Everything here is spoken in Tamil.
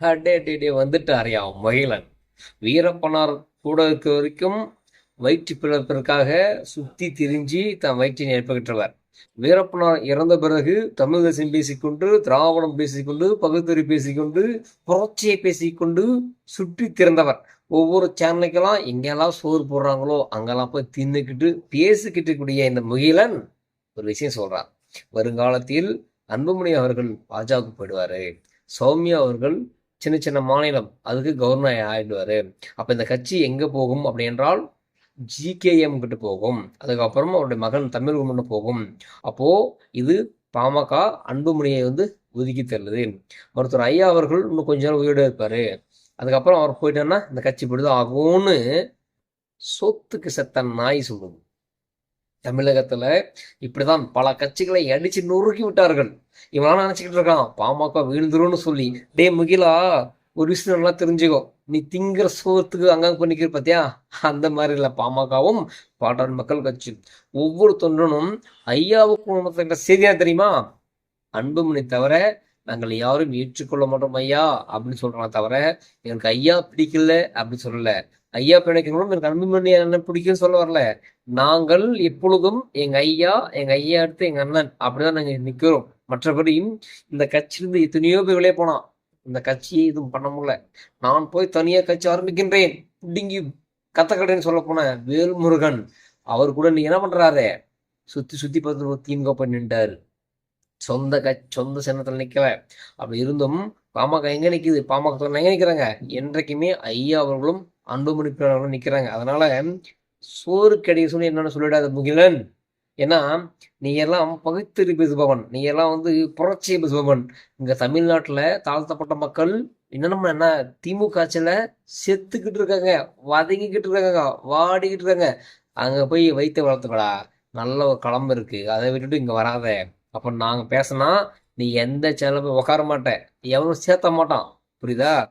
அடே டே டே வந்துட்டாரியா மகிழன். வீரப்பனார் கூட இருக்க வரைக்கும் வயிற்று பிறப்பிற்காக சுத்தி திரிஞ்சு தன் வயிற்றை நிரப்புகின்றவர் வீரப்பனார் இறந்த பிறகு தமிழ் தேசம் பேசிக்கொண்டு திராவிடம் பேசிக்கொண்டு பகுத்தறி பேசிக்கொண்டு புரட்சியை பேசிக்கொண்டு சுற்றி திறந்தவர் ஒவ்வொரு சேனலுக்கெல்லாம் எங்கெல்லாம் சோறு போடுறாங்களோ அங்கெல்லாம் போய் தின்னுக்கிட்டு பேசிக்கிட்டு கூடிய இந்த முகிலன் ஒரு விஷயம் சொல்றார். வருங்காலத்தில் அன்புமணி அவர்கள் பாஜக போயிடுவாரு. சௌமியா அவர்கள் சின்ன சின்ன மாநிலம் அதுக்கு கவர்னர் ஆகிடுவார் அப்போ இந்த கட்சி எங்கே போகும் அப்படி என்றால் ஜிகேஎம் கிட்ட போகும். அதுக்கப்புறம் அவருடைய மகன் தமிழ் குமரன் போகும். அப்போது இது பாமக அன்புமணியை வந்து ஒதுக்கி தருது மருத்துவர் ஐயா அவர்கள் இன்னும் கொஞ்ச நாள் உயிரோடு இருப்பார். அதுக்கப்புறம் அவர் போயிட்டாருன்னா இந்த கட்சி இப்படிதான் ஆகும்னு சொத்துக்கு செத்த நாய் சொல்லுது. தமிழகத்தில் இப்படிதான் பல கட்சிகளை அடித்து நொறுக்கி விட்டார்கள். இவனால நினச்சிக்கிட்டு இருக்கான்? பாமக வீழ்ந்துரும்னு சொல்லி. டே முகிலா ஒரு விஷயம் நல்லா தெரிஞ்சுக்கோ. நீ திங்கிற சோத்துக்கு அங்கங்க பண்ணிக்கிற பார்த்தியா அந்த மாதிரி இல்லை. பாமகவும் பாட்டாளி மக்கள் கட்சி. ஒவ்வொரு தொண்டனும் ஐயாவுக்கு செய்தியாக செய்தியா தெரியுமா? அன்புமணி தவிர நாங்கள் யாரும் ஏற்றுக்கொள்ள மாட்டோம் ஐயா அப்படின்னு சொல்றாங்க தவிர எனக்கு ஐயா பிடிக்கல அப்படின்னு சொல்லல. ஐயா பிணைக்கணும் எனக்கு அன்புமணி என்ன பிடிக்கும்னு சொல்ல வரல. நாங்கள் எப்பொழுதும் எங்க ஐயா எங்க ஐயா அடுத்து எங்க அண்ணன் அப்படிதான் நாங்க நிக்கிறோம். மற்றபடி இந்த கட்சியிலிருந்து எத்தனையோ பேர் வெளியே போனான். இந்த கட்சியை எதுவும் பண்ண முடியல. நான் போய் தனியா கட்சி ஆரம்பிக்கின்றேன். பிடிங்கி கத்தக்கடைன்னு சொல்ல போன வேல்முருகன் அவர் கூட நீ என்ன பண்றாரு? சுத்தி சுத்தி பார்த்து திமுக பண்ணிட்டாரு சொந்த க சொந்த சின்னத்தில் நிற்கல அப்படி இருந்தும் பாமக எங்க நிற்கிது பாமக எங்க நிற்கிறாங்க என்றைக்குமே ஐயா அவர்களும் அன்புமணி அவர்களும் நிற்கிறாங்க அதனால சோறு கிடைக்க சொல்லி என்னன்னு சொல்லிடாத முகிலன். ஏன்னா நீ எல்லாம் பகுத்தறி பேசுபவன் நீ எல்லாம் வந்து புரட்சியை பேசுபவன் இங்க தமிழ்நாட்டுல தாழ்த்தப்பட்ட மக்கள் என்னென்ன என்ன திமுக ஆட்சியில செத்துக்கிட்டு இருக்காங்க. வதங்கிக்கிட்டு இருக்காங்க. வாடிக்கிட்டு இருக்காங்க. அங்க போய் வைத்து வளர்த்துக்கடா. நல்ல ஒரு களம் இருக்கு. அதை விட்டுட்டு இங்க வராத. அப்போ நாங்கள் பேசினா நீ எந்த சேனல் போய் உட்கார மாட்ட? எவனும் சேர்த்த மாட்டான். புரியுதா?